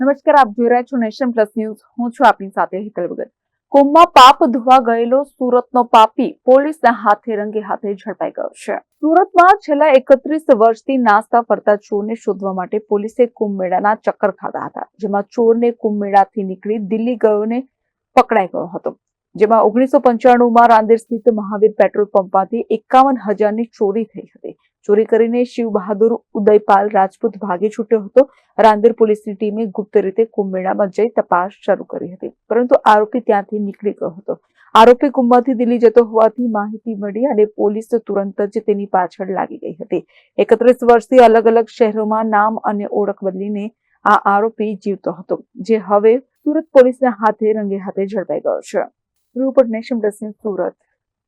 નમસ્કાર, આપ જોઈ રહ્યા છો નેશન પ્લસ ન્યૂઝ. હું છું આપની સાથે હિતલ ભગત કુંભમાં પાપ ધોવા ગયેલો સુરતનો પાપી પોલીસના હાથે રંગે હાથે ઝડપાઈ ગયો છે. સુરતમાં છેલ્લા એકત્રીસ વર્ષથી નાસ્તા ફરતા ચોરને શોધવા માટે પોલીસે કુંભમેળાના ચક્કર ખાધા હતા, જેમાં ચોરને કુંભમેળાથી નીકળી દિલ્હી ગયોને પકડાઈ ગયો હતો. જેમાં ઓગણીસો પંચાણુંમાં રાંદેર સ્થિત મહાવીર પેટ્રોલ પંપમાંથી એકાવન હજારની ચોરી થઈ હતી. ચોરી કરીને શિવ બહાદુર ઉદયપાલ રાજપૂત ભાગી છૂટ્યો હતો. રાંદેર પોલીસની ટીમે ગુપ્ત રીતે કુંભેળામાં જઈ તપાસ શરૂ કરી હતી. પરંતુ આરોપી ત્યાંથી નીકળી ગયો હતો. આરોપી કુંભમાંથી દિલ્હી જતો હોવાથી માહિતી મળી અને પોલીસ તુરંત જ તેની પાછળ લાગી ગઈ હતી. એકત્રીસ વર્ષથી અલગ અલગ શહેરોમાં નામ અને ઓળખ બદલીને આ આરોપી જીવતો હતો, જે હવે સુરત પોલીસના હાથે રંગે હાથે ઝડપાઈ ગયો છે. Report nation Surat.